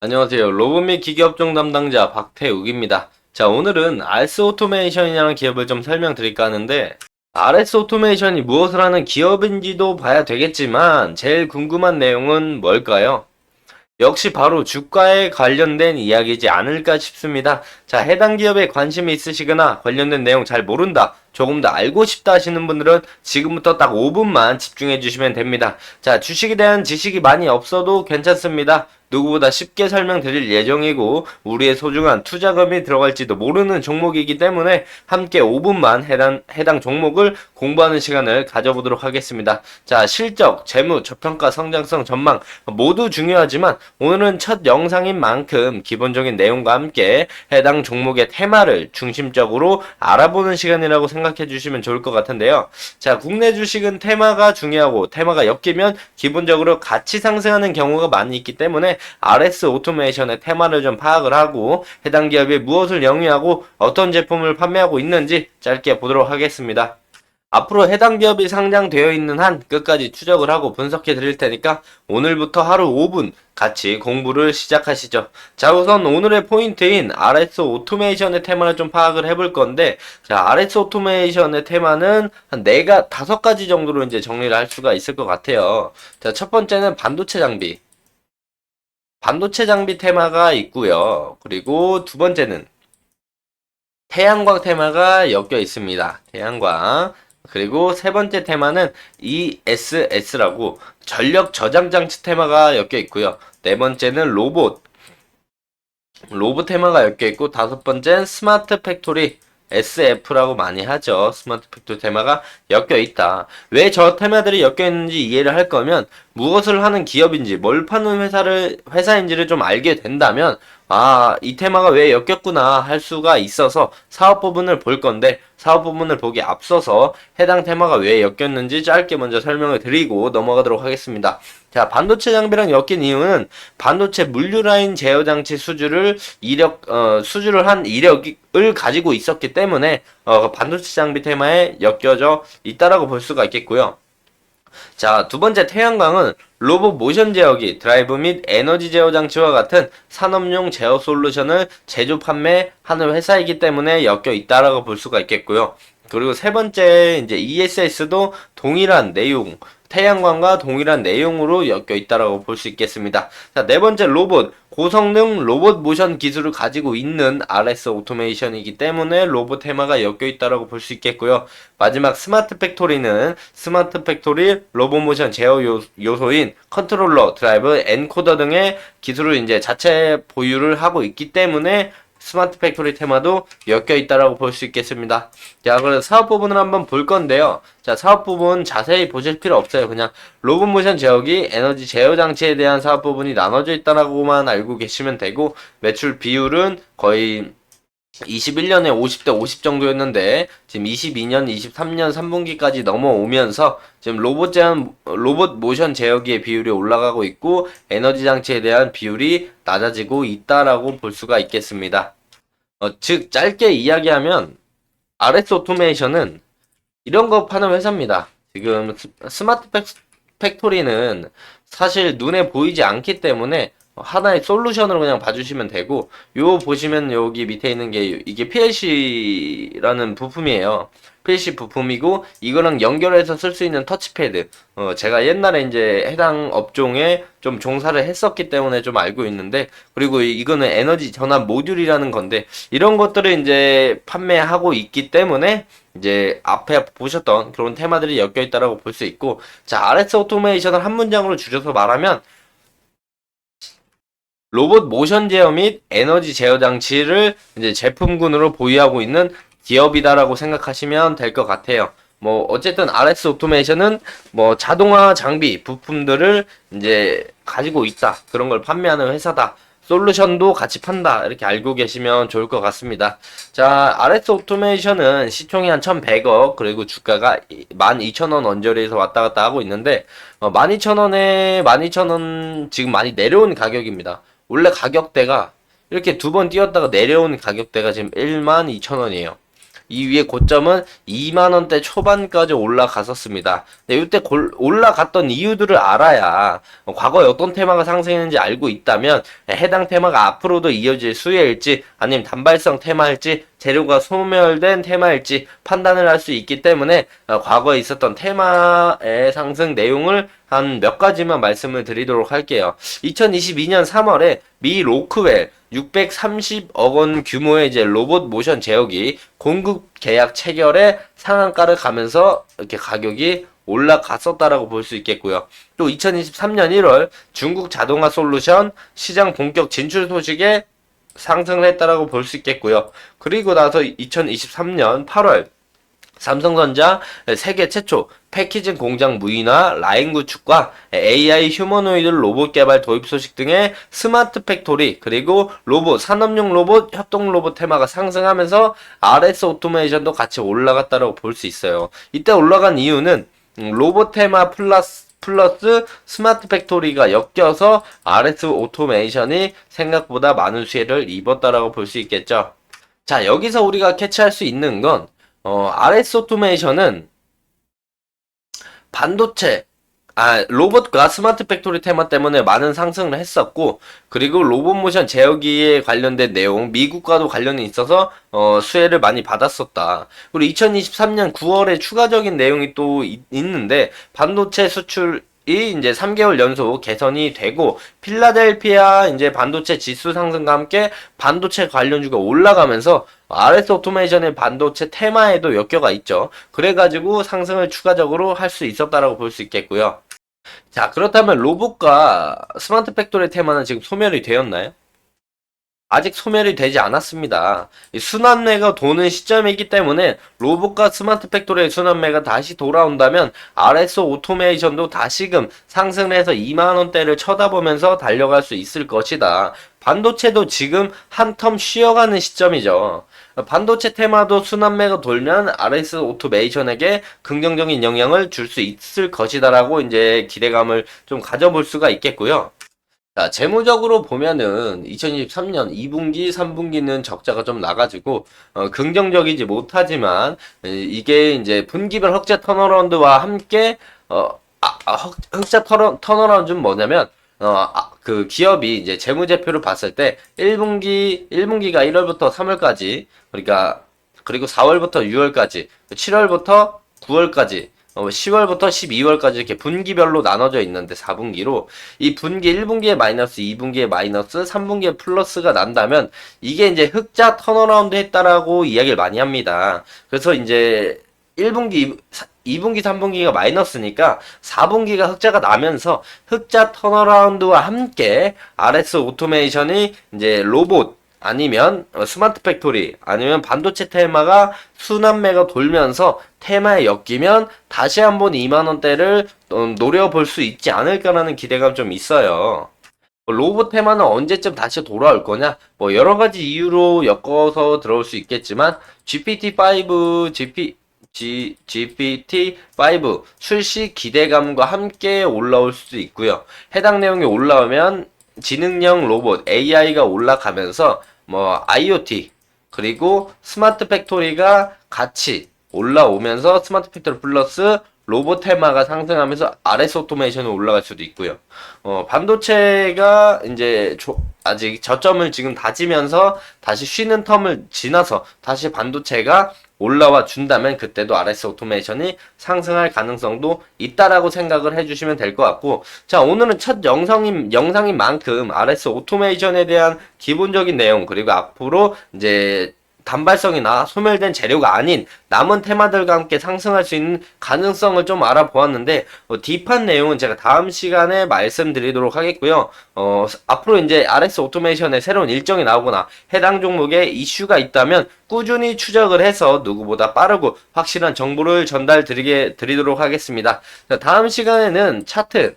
안녕하세요. 로봇 및 기계업종 담당자 박태욱입니다. 자, 오늘은 RS 오토메이션이라는 기업을 좀 설명드릴까 하는데, RS 오토메이션이 무엇을 하는 기업인지도 봐야 되겠지만, 제일 궁금한 내용은 뭘까요? 역시 바로 주가에 관련된 이야기지 않을까 싶습니다. 자, 해당 기업에 관심이 있으시거나 관련된 내용 잘 모른다, 조금 더 알고 싶다 하시는 분들은 지금부터 딱 5분만 집중해 주시면 됩니다. 자, 주식에 대한 지식이 많이 없어도 괜찮습니다. 누구보다 쉽게 설명드릴 예정이고 우리의 소중한 투자금이 들어갈지도 모르는 종목이기 때문에 함께 5분만 해당, 해당 종목을 공부하는 시간을 가져보도록 하겠습니다. 자, 실적, 재무, 저평가, 성장성, 전망 모두 중요하지만 오늘은 첫 영상인 만큼 기본적인 내용과 함께 해당 종목의 테마를 중심적으로 알아보는 시간이라고 생각 해 주시면 좋을 것 같은데요. 자, 국내 주식은 테마가 중요하고 테마가 엮이면 기본적으로 같이 상승하는 경우가 많이 있기 때문에 RS 오토메이션의 테마를 좀 파악을 하고 해당 기업이 무엇을 영위하고 어떤 제품을 판매하고 있는지 짧게 보도록 하겠습니다. 앞으로 해당 기업이 상장되어 있는 한 끝까지 추적을 하고 분석해 드릴 테니까 오늘부터 하루 5분 같이 공부를 시작하시죠. 자, 우선 오늘의 포인트인 RS 오토메이션의 테마를 좀 파악을 해볼 건데, 자, RS 오토메이션의 테마는 한 4가, 5가지 정도로 이제 정리를 할 수가 있을 것 같아요. 자, 첫 번째는 반도체 장비. 반도체 장비 테마가 있고요. 그리고 두 번째는 태양광 테마가 엮여 있습니다. 태양광. 그리고 세 번째 테마는 ESS라고 전력 저장 장치 테마가 엮여 있고요. 네 번째는 로봇. 로봇 테마가 엮여 있고 다섯 번째는 스마트 팩토리 SF라고 많이 하죠. 스마트 팩토리 테마가 엮여 있다. 왜 저 테마들이 엮여 있는지 이해를 할 거면 무엇을 하는 기업인지 뭘 파는 회사를 회사인지를 좀 알게 된다면 아, 이 테마가 왜 엮였구나 할 수가 있어서 사업 부분을 볼 건데 사업 부분을 보기 앞서서 해당 테마가 왜 엮였는지 짧게 먼저 설명을 드리고 넘어가도록 하겠습니다. 자, 반도체 장비랑 엮인 이유는 반도체 물류 라인 제어 장치 수주를 이력 어, 수주를 한 이력을 가지고 있었기 때문에 어, 반도체 장비 테마에 엮여져 있다라고 볼 수가 있겠고요. 자, 두 번째 태양광은 로봇 모션 제어기, 드라이브 및 에너지 제어 장치와 같은 산업용 제어 솔루션을 제조 판매하는 회사이기 때문에 엮여 있다라고 볼 수가 있겠고요. 그리고 세 번째 이제 ESS도 동일한 내용, 태양광과 동일한 내용으로 엮여 있다라고 볼 수 있겠습니다. 자, 네 번째 로봇, 고성능 로봇 모션 기술을 가지고 있는 RS 오토메이션이기 때문에 로봇 테마가 엮여 있다라고 볼 수 있겠고요. 마지막 스마트 팩토리는 스마트 팩토리 로봇 모션 제어 요, 요소인 컨트롤러, 드라이브, 엔코더 등의 기술을 이제 자체 보유를 하고 있기 때문에 스마트 팩토리 테마도 엮여 있다라고 볼 수 있겠습니다. 자, 그래서 사업 부분을 한번 볼 건데요. 자, 사업 부분 자세히 보실 필요 없어요. 그냥 로봇 모션 제어기, 에너지 제어 장치에 대한 사업 부분이 나눠져 있다라고만 알고 계시면 되고 매출 비율은 거의 21년에 50대 50 정도였는데 지금 22년, 23년 3분기까지 넘어오면서 지금 로봇 제한 로봇 모션 제어기의 비율이 올라가고 있고 에너지 장치에 대한 비율이 낮아지고 있다라고 볼 수가 있겠습니다. 어, 즉 짧게 이야기하면 RS 오토메이션은 이런 거 파는 회사입니다. 지금 스- 스마트 팩, 팩토리는 사실 눈에 보이지 않기 때문에 하나의 솔루션으로 그냥 봐주시면 되고 요 보시면 여기 밑에 있는 게 이게 PLC라는 부품이에요. PLC 부품이고 이거랑 연결해서 쓸 수 있는 터치패드. 어, 제가 옛날에 이제 해당 업종에 좀 종사를 했었기 때문에 좀 알고 있는데 그리고 이- 이거는 에너지 전환 모듈이라는 건데 이런 것들을 이제 판매하고 있기 때문에 이제 앞에 보셨던 그런 테마들이 엮여 있다라고 볼 수 있고 자 RS 오토메이션을 한 문장으로 줄여서 말하면 로봇 모션 제어 및 에너지 제어 장치를 이제 제품군으로 보유하고 있는 기업이다라고 생각하시면 될 것 같아요. 뭐 어쨌든 RS 오토메이션은 뭐 자동화 장비 부품들을 이제 가지고 있다 그런 걸 판매하는 회사다. 솔루션도 같이 판다 이렇게 알고 계시면 좋을 것 같습니다. 자, RS 오토메이션은 시총이 한 1,100억 그리고 주가가 12,000원 언저리에서 왔다 갔다 하고 있는데 어, 12,000원에 12,000원 지금 많이 내려온 가격입니다. 원래 가격대가 이렇게 두 번 뛰었다가 내려온 가격대가 지금 12,000원이에요. 이 위에 고점은 2만 원대 초반까지 올라갔었습니다. 네, 이때 골- 올라갔던 이유들을 알아야 어, 과거에 어떤 테마가 상승했는지 알고 있다면 네, 해당 테마가 앞으로도 이어질 수혜일지 아니면 단발성 테마일지 재료가 소멸된 테마일지 판단을 할 수 있기 때문에 어, 과거에 있었던 테마의 상승 내용을 한 몇 가지만 말씀을 드리도록 할게요. 2022년 3월에 미 로크웰 630억 원 규모의 이제 로봇 모션 제어기 공급 계약 체결에 상한가를 가면서 이렇게 가격이 올라갔었다라고 볼 수 있겠고요. 또 2023년 1월 중국 자동화 솔루션 시장 본격 진출 소식에 상승을 했다라고 볼 수 있겠고요. 그리고 나서 2023년 8월 삼성전자 세계 최초 패키징 공장 무인화 라인 구축과 AI 휴머노이드 로봇 개발 도입 소식 등의 스마트 팩토리 그리고 로봇 산업용 로봇 협동 로봇 테마가 상승하면서 RS 오토메이션도 같이 올라갔다고 볼 수 있어요. 이때 올라간 이유는 음, 로봇 테마 플러스 플러스 스마트 팩토리가 엮여서 RS 오토메이션이 생각보다 많은 수혜를 입었다라고 볼 수 있겠죠. 자, 여기서 우리가 캐치할 수 있는 건 어, RS 오토메이션은 반도체, 아, 로봇과 스마트 팩토리 테마 때문에 많은 상승을 했었고, 그리고 로봇 모션 제어기에 관련된 내용, 미국과도 관련이 있어서, 어, 수혜를 많이 받았었다. 그리고 2023년 9월에 추가적인 내용이 또 있, 있는데, 반도체 수출, 이 이제 3개월 연속 개선이 되고 필라델피아 이제 반도체 지수 상승과 함께 반도체 관련주가 올라가면서 RS 오토메이션의 반도체 테마에도 엮여가 있죠. 그래가지고 상승을 추가적으로 할 수 있었다라고 볼 수 있겠고요. 자, 그렇다면 로봇과 스마트 팩토리 테마는 지금 소멸이 되었나요? 아직 소멸이 되지 않았습니다. 이 순환매가 도는 시점이기 때문에 로봇과 스마트 팩토리의 순환매가 다시 돌아온다면 RS 오토메이션도 다시금 상승을 해서 2만원대를 쳐다보면서 달려갈 수 있을 것이다. 반도체도 지금 한텀 쉬어가는 시점이죠. 반도체 테마도 순환매가 돌면 RS 오토메이션에게 긍정적인 영향을 줄 수 있을 것이다라고 이제 기대감을 좀 가져볼 수가 있겠고요. 자, 재무적으로 보면은 2023년 2분기, 3분기는 적자가 좀 나가지고 어, 긍정적이지 못하지만 에, 이게 이제 분기별 흑자 턴어라운드와 함께 어, 아, 아, 흑, 흑자 턴어, 턴어라운드는 뭐냐면 어, 아, 그 기업이 이제 재무제표를 봤을 때 1분기, 1분기가 1월부터 3월까지 그러니까 그리고 4월부터 6월까지 7월부터 9월까지 어, 10월부터 12월까지 이렇게 분기별로 나눠져 있는데 4분기로 이 분기 1분기에 마이너스, 2분기에 마이너스, 3분기에 플러스가 난다면 이게 이제 흑자 턴어라운드 했다라고 이야기를 많이 합니다. 그래서 이제 1분기, 2분기, 3분기가 마이너스니까 4분기가 흑자가 나면서 흑자 턴어라운드와 함께 RS 오토메이션이 이제 로봇 아니면 어, 스마트 팩토리 아니면 반도체 테마가 순환매가 돌면서 테마에 엮이면 다시 한번 2만원대를 어, 노려볼 수 있지 않을까라는 기대감 좀 있어요. 뭐 로봇 테마는 언제쯤 다시 돌아올 거냐? 뭐 여러 가지 이유로 엮어서 들어올 수 있겠지만 GPT-5, GP, G, GPT-5 출시 기대감과 함께 올라올 수도 있고요. 해당 내용이 올라오면 지능형 로봇 AI가 올라가면서 뭐 IoT 그리고 스마트 팩토리가 같이 올라오면서 스마트 팩토리 플러스 로봇 테마가 상승하면서 RS 오토메이션이 올라갈 수도 있고요. 어, 반도체가 이제 조- 아직 저점을 지금 다지면서 다시 쉬는 텀을 지나서 다시 반도체가 올라와 준다면 그때도 RS 오토메이션이 상승할 가능성도 있다라고 생각을 해주시면 될 것 같고 자 오늘은 첫 영상인 영상인 만큼 RS 오토메이션에 대한 기본적인 내용 그리고 앞으로 이제 단발성이나 소멸된 재료가 아닌 남은 테마들과 함께 상승할 수 있는 가능성을 좀 알아보았는데 어, 딥한 내용은 제가 다음 시간에 말씀드리도록 하겠고요. 어, 앞으로 이제 RS 오토메이션의 새로운 일정이 나오거나 해당 종목에 이슈가 있다면 꾸준히 추적을 해서 누구보다 빠르고 확실한 정보를 전달 드리게 드리도록 하겠습니다. 자, 다음 시간에는 차트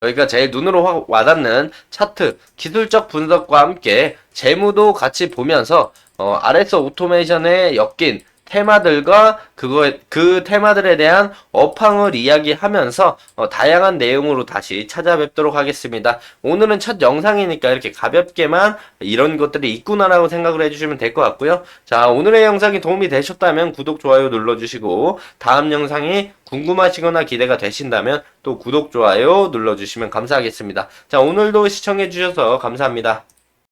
여기가 제일 눈으로 확 와닿는 차트, 기술적 분석과 함께 재무도 같이 보면서 어, RS 오토메이션에 엮인 테마들과 그거 그 테마들에 대한 업황을 이야기하면서 어, 다양한 내용으로 다시 찾아뵙도록 하겠습니다. 오늘은 첫 영상이니까 이렇게 가볍게만 이런 것들이 있구나라고 생각을 해주시면 될 것 같고요. 자 오늘의 영상이 도움이 되셨다면 구독 좋아요 눌러주시고 다음 영상이 궁금하시거나 기대가 되신다면 또 구독 좋아요 눌러주시면 감사하겠습니다. 자 오늘도 시청해주셔서 감사합니다.